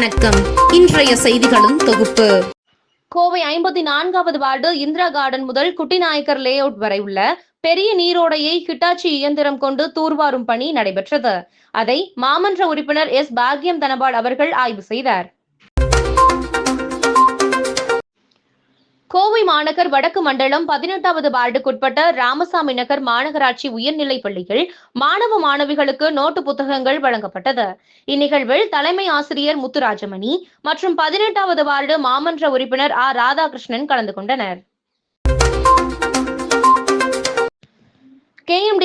வணக்கம். இன்றைய செய்திகளும் தொகுப்பு. கோவை ஐம்பத்தி நான்காவது வார்டு இந்திரா கார்டன் முதல் குட்டிநாயக்கர் லே அவுட் வரை உள்ள பெரிய நீரோடையை ஹிட்டாச்சி இயந்திரம் கொண்டு தூர்வாரும் பணி நடைபெற்றது. அதை மாமன்ற உறுப்பினர் எஸ் பாக்யம் தனபால் அவர்கள் ஆய்வு செய்தார். கோவை மாநகர் வடக்கு மண்டலம் பதினெட்டாவது வார்டுக்குட்பட்ட ராமசாமி நகர் மாநகராட்சி உயர்நிலைப் பள்ளியில் மாணவ மாணவிகளுக்கு நோட்டு புத்தகங்கள் வழங்கப்பட்டது. இந்நிகழ்வில் தலைமை ஆசிரியர் முத்துராஜமணி மற்றும் பதினெட்டாவது வார்டு மாமன்ற உறுப்பினர் ஆர். ராதாகிருஷ்ணன் கலந்து கொண்டனர்.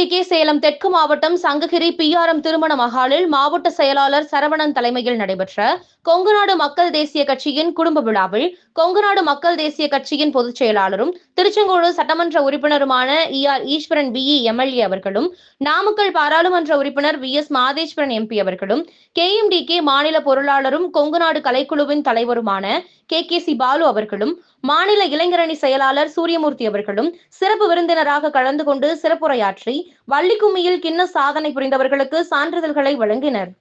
கேஎம்டிகே சேலம் தெற்கு மாவட்டம் சங்ககிரி பிஆர்எம் திருமண மகாலில் மாவட்ட செயலாளர் சரவணன் தலைமையில் நடைபெற்ற கொங்குநாடு மக்கள் தேசிய கட்சியின் குடும்ப விழாவில் கொங்குநாடு மக்கள் தேசிய கட்சியின் பொதுச் செயலாளரும் திருச்செங்கோடு சட்டமன்ற உறுப்பினருமான E R Eswaran B E MLA அவர்களும் நாமக்கல் பாராளுமன்ற உறுப்பினர் வி எஸ் மாதேஸ்வரன் எம்பி அவர்களும் கே எம் டி கே மாநில பொருளாளரும் கொங்குநாடு கலைக்குழுவின் தலைவருமான கே கே சி பாலு அவர்களும் மாநில இளைஞரணி செயலாளர் சூரியமூர்த்தி அவர்களும் சிறப்பு விருந்தினராக கலந்து கொண்டு சிறப்புரையாற்றி வள்ளிக்கும்மியில் கிண்ண சாதனை புரிந்தவர்களுக்கு சான்றிதழ்களை வழங்கினர்.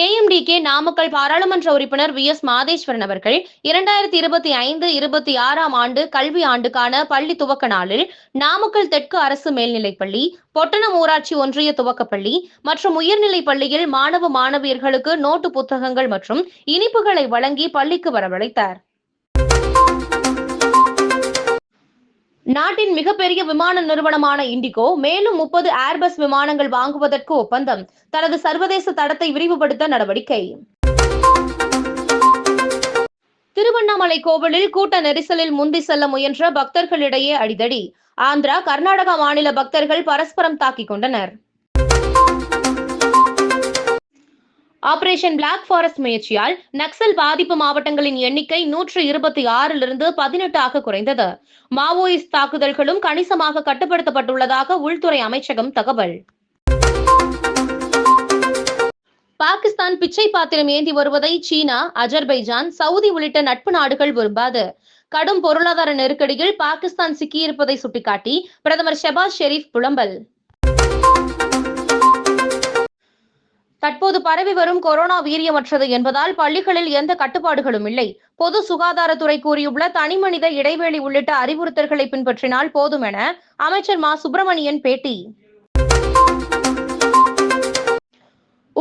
கேஎம்டிகே நாமக்கல் பாராளுமன்ற உறுப்பினர் வி எஸ் மாதேஸ்வரன் அவர்கள் இரண்டாயிரத்தி இருபத்தி ஐந்து இருபத்தி ஆறாம் ஆண்டு கல்வி ஆண்டுக்கான பள்ளி துவக்க நாளில் நாமக்கல் தெற்கு அரசு மேல்நிலைப்பள்ளி பொட்டணம் ஊராட்சி ஒன்றிய துவக்கப்பள்ளி மற்றும் உயர்நிலைப் பள்ளியில் மாணவ மாணவியர்களுக்கு நோட்டு புத்தகங்கள் மற்றும் இனிப்புகளை வழங்கி பள்ளிக்கு வரவழைத்தார். நாட்டின் மிகப்பெரிய விமான நிறுவனமான இண்டிகோ மேலும் முப்பது ஏர்பஸ் விமானங்கள் வாங்குவதற்கு ஒப்பந்தம். தனது சர்வதேச தடத்தை விரிவுபடுத்த நடவடிக்கை. திருவண்ணாமலை கோவிலில் கூட்ட நெரிசலில் முந்தி செல்ல முயன்ற பக்தர்களிடையே அடிதடி. ஆந்திரா கர்நாடகா மாநில பக்தர்கள் பரஸ்பரம் தாக்கிக் கொண்டனர். ஆபரேஷன் பிளாக் ஃபாரஸ்ட் முயற்சியால் நக்சல் பாதிப்பு மாவட்டங்களின் எண்ணிக்கை நூற்று இருபத்தி ஆறிலிருந்து பதினெட்டாக குறைந்தது. மாவோயிஸ்ட் தாக்குதல்களும் கணிசமாக கட்டுப்படுத்தப்பட்டுள்ளதாக உள்துறை அமைச்சகம் தகவல். பாகிஸ்தான் பிச்சை பாத்திரம் ஏந்தி வருவதை சீனா அஜர்பைஜான் சவுதி உள்ளிட்ட நட்பு நாடுகள் விரும்பாது. கடும் பொருளாதார நெருக்கடியில் பாகிஸ்தான் சிக்கியிருப்பதை சுட்டிக்காட்டி பிரதமர் ஷெபாஸ் ஷெரீப் புலம்பல். தற்போது பரவி வரும் கொரோனா வீரியமற்றது என்பதால் பள்ளிகளில் எந்த கட்டுப்பாடுகளும் இல்லை. பொது சுகாதாரத்துறை கூறியுள்ள தனிமனித இடைவெளி உள்ளிட்ட அறிவுறுத்தல்களை பின்பற்றினால் போதும் என அமைச்சர் மா. சுப்பிரமணியன் பேட்டி.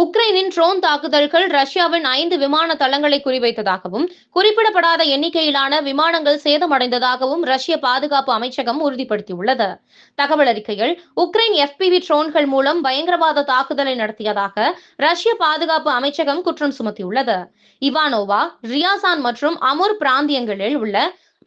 உக்ரைனின் ட்ரோன் தாக்குதல்கள் ரஷ்யாவின் ஐந்து விமான தளங்களை குறிவைத்ததாகவும் குறிப்பிடப்படாத எண்ணிக்கையிலான விமானங்கள் சேதமடைந்ததாகவும் ரஷ்ய பாதுகாப்பு அமைச்சகம் உறுதிப்படுத்தியுள்ளது. தகவல் அறிக்கையில் உக்ரைன் எஃபிவி ட்ரோன்கள் மூலம் பயங்கரவாத தாக்குதலை நடத்தியதாக ரஷ்ய பாதுகாப்பு அமைச்சகம் குற்றம் சுமத்தியுள்ளது. இவானோவா ரியாசான் மற்றும் அமுர் பிராந்தியங்களில் உள்ள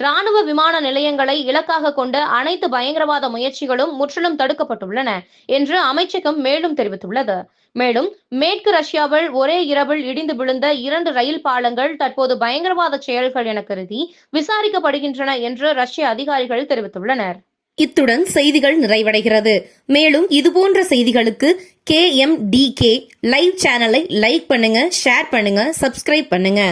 ராணுவ விமான நிலையங்களை இலக்காக கொண்ட அனைத்து பயங்கரவாத முயற்சிகளும் முற்றிலும் தடுக்கப்பட்டுள்ளன என்று அமைச்சகம் மேலும் தெரிவித்துள்ளது. மேலும் மேற்கு ரஷ்யாவில் ஒரே இரவில் இடிந்து விழுந்த இரண்டு ரயில் பாலங்கள் தற்போது பயங்கரவாத செயல்கள் என கருதி விசாரிக்கப்படுகின்றன என்று ரஷ்ய அதிகாரிகள் தெரிவித்துள்ளனர். இத்துடன் செய்திகள் நிறைவடைகிறது. மேலும் இதுபோன்ற செய்திகளுக்கு K M D K live சேனலை லைக் பண்ணுங்க ஷேர் பண்ணுங்க சப்ஸ்கிரைப் பண்ணுங்க.